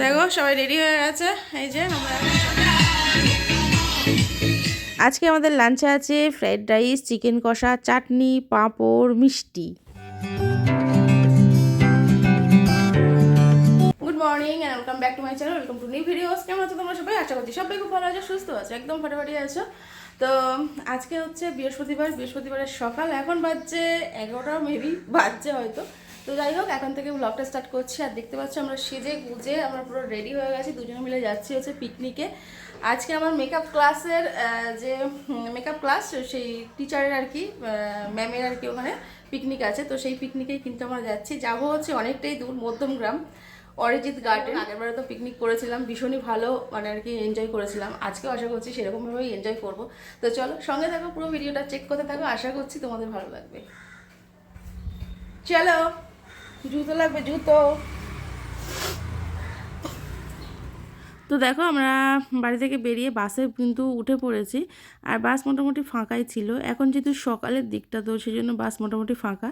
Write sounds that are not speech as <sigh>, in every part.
দেখো, সবাই রেডি হয়ে গেছে। এই যে আমরা আজকে আমাদের লাঞ্চে আছে ফ্রাইড রাইস চিকেন কষা, চাটনি, পাঁপড়, মিষ্টি। Good morning and welcome back to my channel welcome to new videos কেমন আছো তোমরা সবাই? আশা করছি সবাই খুব ভালো আছো, সুস্থ আছো, একদম ফাটাফাটি আছো। তো, আজকে হচ্ছে বৃহস্পতিবার। বৃহস্পতিবারের সকাল। এখন বাজছে এগারোটা মেবি বাজছে হয়তো। তো যাই হোক এখন থেকে ব্লগটা স্টার্ট করছি। আর দেখতে পাচ্ছি আমরা সেজে গুজে আমরা পুরো রেডি হয়ে গেছি। দুজনে মিলে যাচ্ছি হচ্ছে পিকনিকে আজকে আমার মেকআপ ক্লাসের যে মেকআপ ক্লাস সেই টিচারের আর কি ম্যামের আর কি ওখানে পিকনিক আছে। তো সেই পিকনিকেই কিন্তু আমরা যাচ্ছি। যাব হচ্ছে অনেকটাই দূর মধ্যমগ্রাম অরিজিৎ গার্ডেন আগেরবারে তো পিকনিক করেছিলাম ভীষণই ভালো মানে আর কি এনজয় করেছিলাম। আজকেও আশা করছি সেরকমভাবেই এনজয় করব। তো চলো সঙ্গে থাকো পুরো ভিডিওটা চেক করতে থাকো। আশা করছি তোমাদের ভালো লাগবে। চলো। জুতো লাগবে, জুতো। তো দেখো, আমরা বাড়ি থেকে বেরিয়ে বাসে কিন্তু উঠে পড়েছি, আর বাস মোটামুটি ফাঁকাই ছিল। এখন যেহেতু সকালের দিকটা, তো সেই জন্য বাস মোটামুটি ফাঁকা।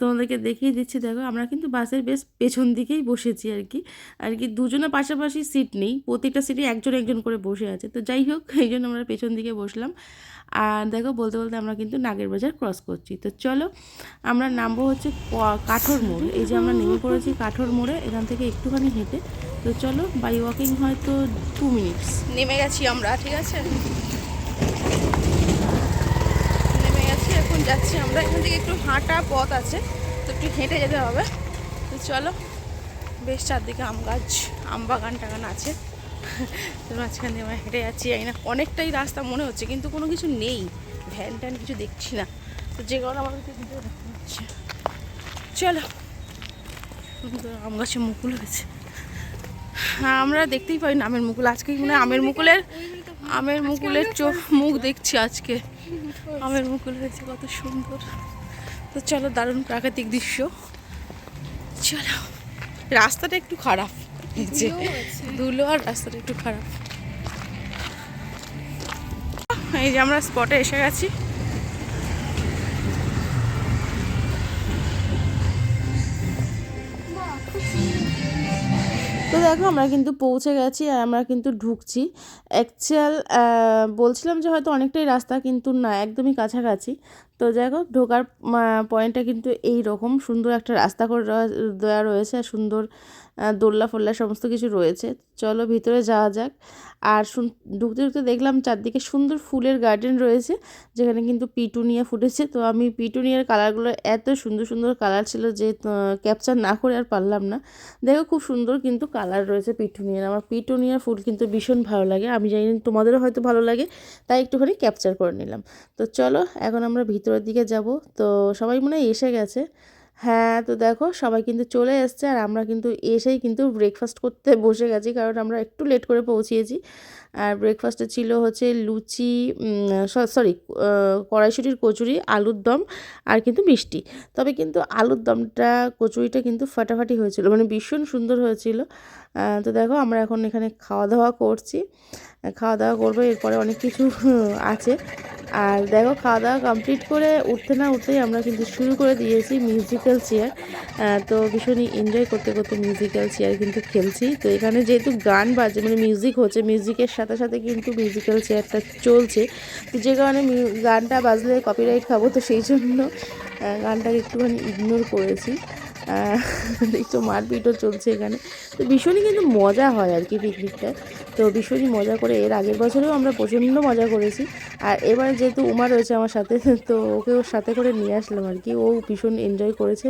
তোমাদেরকে দেখিয়ে দিচ্ছি, দেখো, আমরা কিন্তু বাসের বেশ পেছন দিকেই বসেছি আর কি। আর কি দুজনের পাশাপাশি সিট নেই প্রতিটা সিটে একজন একজন করে বসে আছে। তো যাই হোক, এই জন্য আমরা পেছন দিকে বসলাম। আর দেখো, বলতে বলতে আমরা কিন্তু নাগের বাজার ক্রস করছি। তো চলো, আমরা নামবো হচ্ছে কাঠোর মোড়। এই যে আমরা নেমে পড়েছি কাঠোর মোড়ে, এখান থেকে একটুখানি হেঁটে। তো চলো বাই ওয়াকিং হয়তো টু মিনিটস নেমে গেছি আমরা, ঠিক আছে নেমে গেছি এখন যাচ্ছি আমরা। এখান থেকে একটু হাঁটা পথ আছে তো একটু হেঁটে যেতে হবে। তো চলো বেশ চারদিকে আম গাছ আম বাগান টাগান আছে। তো মাঝখান দিয়ে আমরা হেঁটে যাচ্ছি জানি না অনেকটাই রাস্তা মনে হচ্ছে কিন্তু কোনো কিছু নেই। ভ্যান ট্যান কিছু দেখছি না। তো যে কারণে আমাদেরকে ভিডিও হচ্ছে। চলো আম গাছে মুকুল হয়েছে। হ্যাঁ আমরা দেখতেই পাই না আমের মুকুল। আজকে মানে আমের মুকুলের আমের মুকুলের চোখ মুখ দেখছি আজকে। আমের মুকুল হয়েছে কত সুন্দর। তো চলো দারুণ প্রাকৃতিক দৃশ্য। চলো রাস্তাটা একটু খারাপ। যে ধুলো আর রাস্তাটা একটু খারাপ। এই যে আমরা স্পটে এসে গেছি। তো দেখো, আমরা কিন্তু পৌঁছে গেছি আর আমরা কিন্তু ঢুকছি। অ্যাকচুয়াল বলছিলাম যে হয়তো অনেকটাই রাস্তা কিন্তু না, একদমই কাছাকাছি। তো দেখো, ঢোকার পয়েন্টটা কিন্তু এই রকম সুন্দর একটা রাস্তা করে দেওয়া- রয়েছে আর সুন্দর দোল্লা ফোল্লা সমস্ত কিছু রয়েছে। চলো ভিতরে যাওয়া যাক। আর শুন, ঢুকতে ঢুকতে দেখলাম চারদিকে সুন্দর ফুলের গার্ডেন রয়েছে, যেখানে কিন্তু পিটুনিয়া ফুটেছে। তো আমি পিটুনিয়ার কালারগুলো এত সুন্দর সুন্দর কালার ছিল যে ক্যাপচার না করে আর পারলাম না। দেখো খুব সুন্দর কিন্তু কালার রয়েছে পিটুনিয়ার। আমার পিটুনিয়ার ফুল কিন্তু ভীষণ ভালো লাগে। আমি জানি তোমাদেরও হয়তো ভালো লাগে, তাই একটুখানি ক্যাপচার করে নিলাম। তো চলো, এখন আমরা ভিতরের দিকে যাব। তো সবাই মনে হয় এসে গেছে। হ্যাঁ তো দেখো সবাই কিন্তু চলে এসছে আর আমরা কিন্তু এসেই কিন্তু ব্রেকফাস্ট করতে <laughs> বসে গেছি কারণ আমরা একটু লেট করে পৌঁছিয়েছি। আর ব্রেকফাস্টে ছিল হচ্ছে লুচি সরি কড়াইশুটির কচুরি, আলুর দম আর কিন্তু মিষ্টি। তবে কিন্তু আলুর দমটা, কচুরিটা কিন্তু ফাটাফাটি হয়েছিল মানে ভীষণ সুন্দর হয়েছিল। তো দেখো আমরা এখন এখানে খাওয়া দাওয়া করছি। খাওয়া দাওয়া করব, এরপরে অনেক কিছু <laughs> আছে। আর দেখো খাওয়া দাওয়া কমপ্লিট করে উঠতে না উঠতেই আমরা কিন্তু শুরু করে দিয়েছি মিউজিক্যাল চেয়ার তো ভীষণই এনজয় করতে করতে মিউজিক্যাল চেয়ার কিন্তু খেলছি। তো এখানে যেহেতু গান বাজে মানে মিউজিক হচ্ছে মিউজিকের সাথে সাথে কিন্তু মিউজিক্যাল চেয়ারটা চলছে। তো যে কারণে গানটা বাজলে কপিরাইট খাব তো সেই জন্য গানটাকে একটুখানি ইগনোর করেছি। <laughs> একটু মারপিটও চলছে এখানে। তো ভীষণই কিন্তু মজা হয় আর কি পিকনিকটা তো ভীষণই মজা করে, এর আগের বছরেও আমরা প্রচণ্ড মজা করেছি। আর এবার যেহেতু উমা রয়েছে আমার সাথে, তো ওকে ওর সাথে করে নিয়ে আসলাম আর কি। ও ভীষণ এনজয় করেছে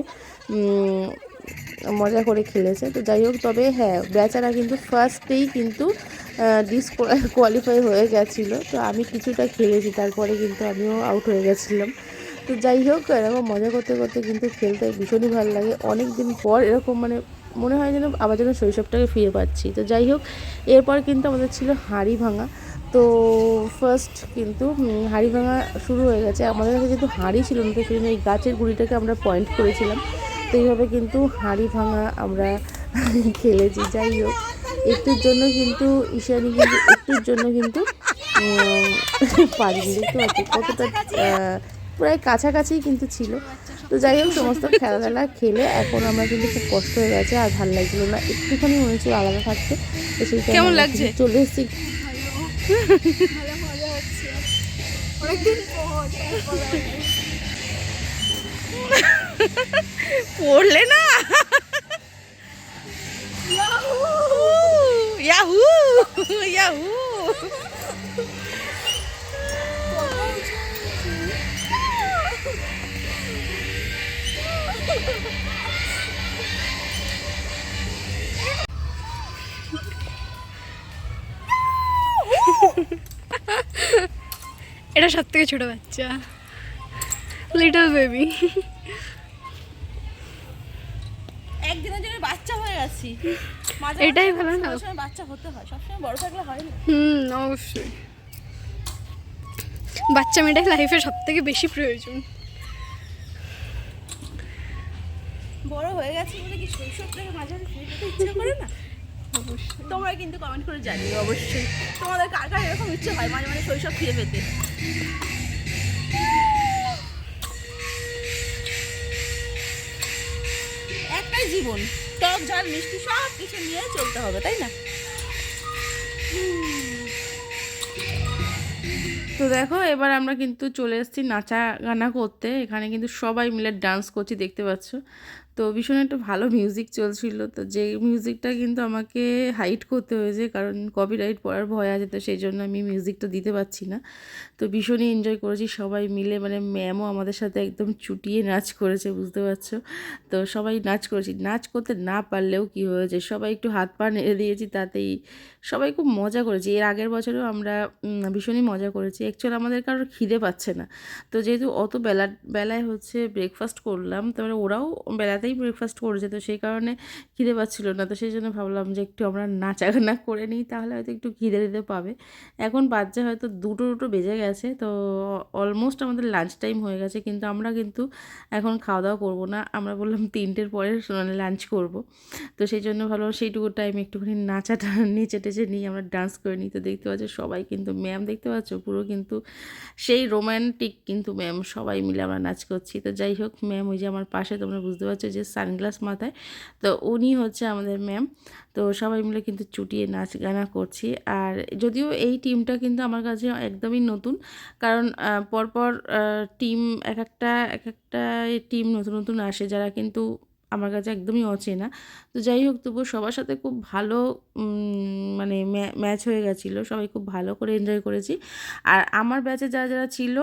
মজা করে খেলেছে। তো যাই হোক, তবে হ্যাঁ বেচারা কিন্তু ফার্স্টেই কিন্তু ডিস কোয়ালিফাই হয়ে গেছিল। তো আমি কিছুটা খেলেছি, তারপরে কিন্তু আমিও আউট হয়ে গেছিলাম। তো যাই হোক, এরকম মজা করতে করতে কিন্তু খেলতে ভীষণই ভালো লাগে। অনেক দিন পর এরকম মানে মনে হয় যেন আবার যেন শৈশবটাকে ফিরে পাচ্ছি। তো যাই হোক, এরপর কিন্তু আমাদের ছিল হাঁড়ি ভাঙা। তো ফার্স্ট কিন্তু হাঁড়ি ভাঙা শুরু হয়ে গেছে। আমাদের কাছে যেহেতু হাঁড়ি ছিল না, তো সেই জন্য এই গাছের গুঁড়িটাকে আমরা পয়েন্ট করেছিলাম। তো এইভাবে কিন্তু হাঁড়ি ভাঙা আমরা <laughs> খেলেছি। যাই হোক, একটুর জন্য কিন্তু, ঈশানি কিন্তু একটুর জন্য কিন্তু <laughs> পারিনি। দেখতে পাচ্ছি কতটা প্রায় কাছাকাছি কিন্তু ছিল। তো যাই হোক সমস্ত খেলাধুলা খেলে এখন আমরা কিন্তু খুব কষ্ট হয়ে গেছে আর ভালো লাগছিল না। একটুখানি মনে হচ্ছিল আলাদা থাকতে তো সেই কেমন লাগছে? চলে এসেছি। পড়লে না? ইয়াহু ইয়াহু এটা সব থেকে ছোট বাচ্চা। লিটল বেবি একদিনের জন্য বাচ্চা হয়ে মাঝে এটাই ভালো না? সবসময় বাচ্চা হতে হয়। সবসময় বড় থাকলে হয় না। হুম অবশ্যই। বাচ্চা মেয়েটাই লাইফে সব থেকে বেশি প্রয়োজন। বড় হয়ে গেছে বলে কি শৈশব থেকে মাঝে মাঝে ফিরে যেতে ইচ্ছে করে না? অবশ্যই। তোমরা কিন্তু কমেন্ট করে জানিও অবশ্যই। তোমাদের কার কার এরকম ইচ্ছে হয় মাঝে মাঝে শৈশব ফিরে পেতে? একটাই জীবন টক ঝাল মিষ্টি সব কিছু নিয়ে চলতে হবে তাই না? তো দেখো এবার আমরা কিন্তু চলে এসেছি নাচা গানা করতে। এখানে কিন্তু সবাই মিলে ডান্স করছি দেখতে পাচ্ছ? তো ভীষণ একটা ভালো মিউজিক চলছিল। তো যে মিউজিকটা কিন্তু আমাকে হাইড করতে হয়েছে, কারণ কপিরাইট পড়ার ভয় আছে, তো সেই জন্য আমি মিউজিকটা দিতে পারছি না। তো ভীষণই এনজয় করেছি, সবাই মিলে মানে ম্যামও আমাদের সাথে একদম চুটিয়ে নাচ করেছে, বুঝতে পারছ? তো সবাই নাচ করেছি। নাচ করতে না পারলেও কি হয়েছে? সবাই একটু হাত পা নেড়ে দিয়েছি, তাতেই সবাই খুব মজা করেছি। এর আগের বছরেও আমরা ভীষণই মজা করেছি। অ্যাকচুয়ালি আমাদের কারোর খিদে পাচ্ছে না। তো যেহেতু অত বেলা, বেলায় হচ্ছে ব্রেকফাস্ট করলাম তারপরে ওরাও বেলাতেই ব্রেকফাস্ট করেছে, তো সেই কারণে খিদে পাচ্ছিল না। তো সেই জন্য ভাবলাম যে একটু আমরা নাচাগানা করে নিই, তাহলে হয়তো একটু খিদে দিতে পাবে। এখন বাচ্চা হয়তো দুটো দুটো বেজে গেছে, তো অলমোস্ট আমাদের লাঞ্চ টাইম হয়ে গেছে, কিন্তু আমরা কিন্তু এখন খাওয়া দাওয়া করব না। আমরা বললাম তিনটের পরে লাঞ্চ করব। তো সেই জন্য ভাবলাম সেইটুকু টাইম একটুখানি নাচাটা <laughs> নেচে টেচে নিই, আমরা ডান্স করে নিই। তো দেখতে পাচ্ছ সবাই কিন্তু ম্যাম দেখতে পাচ্ছ? পুরো কিন্তু সেই রোম্যান্টিক কিন্তু ম্যাম সবাই মিলে আমরা নাচ করছি। তো যাই হোক ম্যাম ওই যে আমার পাশে, তোমরা বুঝতে পারছ যে সানগ্লাস মাথায়। তো উনি হচ্ছে আমাদের ম্যাম। তো সবাই মিলে কিন্তু চুটিয়ে নাচ গানা করছি। আর যদিও এই টিমটা কিন্তু আমার কাছে একদমই নতুন, কারণ পরপর টিম এক একটা এক একটা টিম নতুন নতুন আসে, যারা কিন্তু আমার কাছে একদমই অচেনা। তো যাই হোক, তবুও সবার সাথে খুব ভালো মানে ম্যাচ হয়ে গেছিল। সবাই খুব ভালো করে এনজয় করেছি। আর আমার ব্যাচে যারা যারা ছিল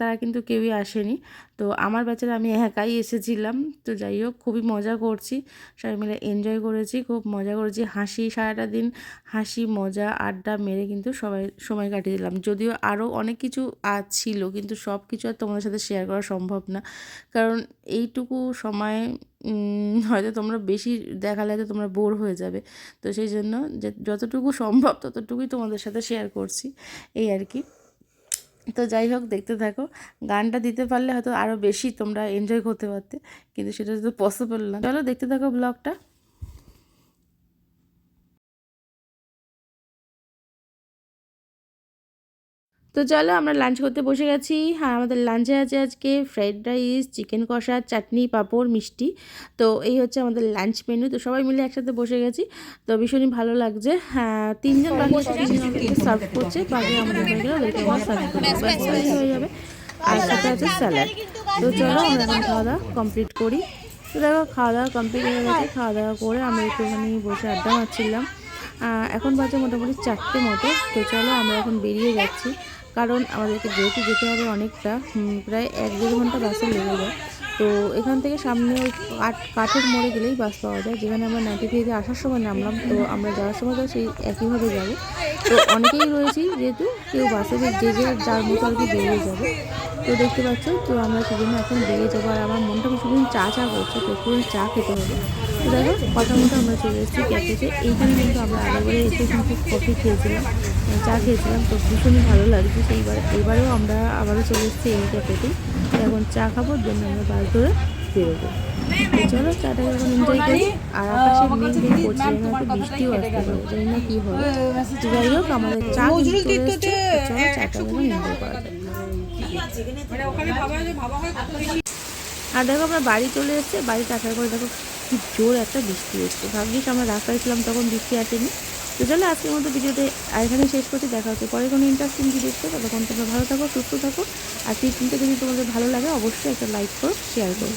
তারা কিন্তু কেউই আসেনি। তো আমার ব্যাচের আমি একাই এসেছিলাম। তো যাই হোক, খুবই মজা করছি। সবাই মিলে এনজয় করেছি, খুব মজা করেছি। হাসি, সারাটা দিন হাসি, মজা, আড্ডা মেরে কিন্তু সবাই সময় কাটিয়ে দিলাম। যদিও আরও অনেক কিছু আজ ছিল, কিন্তু সব কিছু আর তোমাদের সাথে শেয়ার করা সম্ভব না। কারণ এইটুকু সময় হয়তো তোমরা বেশি দেখালে হয়তো তোমরা বোর হয়ে যাবে। তো সেই জন্য যে যতটুকু সম্ভব ততটুকুই তোমাদের সাথে শেয়ার করছি। এই আর কি। তো যাই হোক, দেখতে থাকো। গানটা দিতে পারলে হয়তো আরও বেশি তোমরা এনজয় করতে পারতে, কিন্তু সেটা তো পসিবল না। চলো দেখতে থাকো ব্লগটা তো চলো আমরা লাঞ্চ করতে বসে গেছি। হ্যাঁ আমাদের লাঞ্চে আছে আজকে ফ্রাইড রাইস চিকেন কষা চাটনি পাঁপড় মিষ্টি। তো এই হচ্ছে আমাদের লাঞ্চ মেনু তো সবাই মিলে একসাথে বসে গেছি। তো ভীষণই ভালো লাগছে। হ্যাঁ তিনজন বাকি তিনজন সার্ভ করছে। বাকি আমাদের হয়ে গেলে ওদেরকে আমরা সার্ভ করব হয়ে যাবে। আর সাথে আছে স্যালাড তো চলো আমরা এখন খাওয়া দাওয়া কমপ্লিট করি। তো দেখো খাওয়া দাওয়া কমপ্লিট হয়ে গেছে। খাওয়া দাওয়া করে আমরা একটুখানি বসে আড্ডা মারছিলাম। এখন বাজে মোটামুটি চারটে মতো। তো চলো আমরা এখন বেরিয়ে যাচ্ছি। কারণ আমাদেরকে যেহেতু যেতে হবে অনেকটা প্রায় এক দেড় ঘণ্টা বাসে লেগে যায়। তো এখান থেকে সামনে ওই কাঠ, কাঠের মোড়ে গেলেই বাস পাওয়া যায়, যেখানে আমরা নাইনটি থ্রিতে আসার সময় নামলাম। তো আমরা যাওয়ার সময় তো সেই একইভাবে যাব। তো অনেকেই রয়েছি যেহেতু, কেউ বাসে যে যে যার মতো আর কি বেরিয়ে যাবে। তো দেখতে পাচ্ছ, তো আমরা সেজন্য এখন বেরিয়ে যাব। আর আমার মনটা ভীষণ চা চা করছে, তো একটু চা খেতে হবে। তো দেখো, কথা মতো আমরা চলে এসেছি ক্যাফেতে এইখানে কিন্তু আমরা আগেবারে এসে কিন্তু কফি খেয়েছিলাম। চা খেয়েছিলাম, তো ভীষণই ভালো লাগছে সেইবার। এবারেও আমরা আবারও চলে এসেছি এই ক্যাফেতেই এখন চা খাবোর জন্য আমরা বাস ধরে বেরোবো। চলো, চাটাকে এখন এনজয় করি। আর আকাশে মেঘ মেঘ বৃষ্টিও আসতে পারে, জানি না কি হবে। যাই হোক, আমাদের চা চলে চাটা যেন এনজয় করা আর দেখো, আমরা বাড়ি চলে এসেছি, বাড়িতে আসার পরে দেখো, কি জোর একটা বৃষ্টি এসছে ভাগ্যিস আমরা রাস্তায় ছিলাম, তখন বৃষ্টি আসেনি। তো চলো আজকের মতো ভিডিওতে এখানে শেষ করছি, দেখা হচ্ছে পরে কোনো ইন্টারেস্টিং ভিডিও দেখতে ততক্ষণ তোমরা ভালো থাকো, সুস্থ থাকো। আর টিপটা যদি তোমাদের ভালো লাগে, অবশ্যই একটা লাইক করো শেয়ার করো।